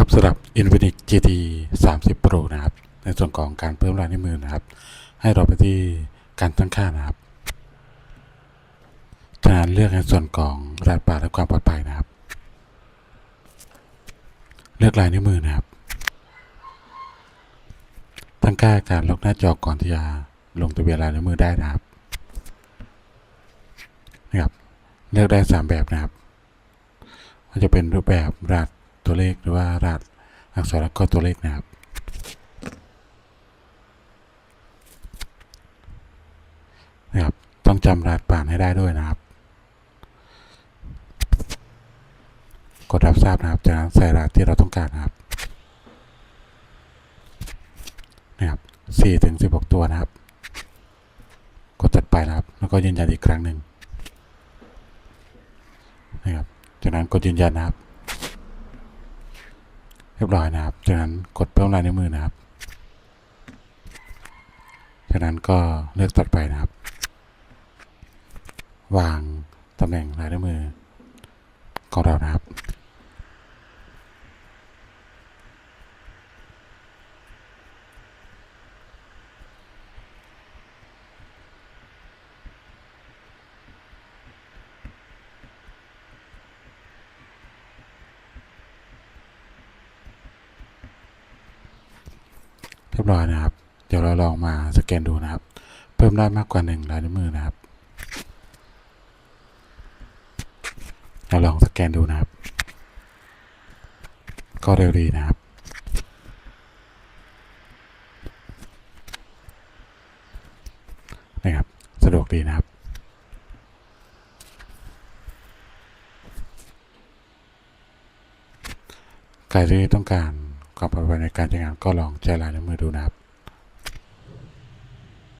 ครับสำหรับ Infinix GT 30 Pro นะครับ ในส่วนของการเพิ่มลายนิ้วมือนะครับ ให้เราไปที่การตั้งค่านะครับจากนั้นเลือกในส่วนของรหัสผ่าและความปลอดภัยนะครับ เลือกลายนิ้วมือนะครับ ตั้งค่าการล็อกหน้าจอก่อนที่จะลงทะเบียนลายนิ้วมือได้นะครับนะครับ เลือกได้ 3 แบบนะครับมันจะเป็นรูปแบบรหัส ตัวเลขหรือว่ารหัสอักษรแล้วก็ตัวเลขนะครับ นะครับ ต้องจำรหัสผ่านให้ได้ด้วยนะครับ กดรับทราบนะครับ จากนั้นใส่รหัสที่เราต้องการนะครับ นะครับสี่ถึงสิบหกตัวนะครับ กดตัดไปนะครับ แล้วก็ยืนยันอีกครั้งหนึ่งนะครับ จากนั้นกดยืนยันนะครับ เรียบร้อยนะครับ จากนั้นกดเพิ่มลายนิ้วมือนะครับ จากนั้นก็เลือกตัดไปนะครับ วางตำแหน่งลายนิ้วมือของเรานะครับ รียบร้อยนะครับ เดี๋ยวเราลองมาสแกนดูนะครับ เพิ่มได้มากกว่าหนึ่งลายนิ้วมือนะครับ เราลองสแกนดูนะครับ ก็เร็วดีนะครับนะครับสะดวกดีนะครับใครที่ต้องการ ความปลอดภัยในการใช้งานก็ลองใช้ลายนิ้วมือดูนะครับ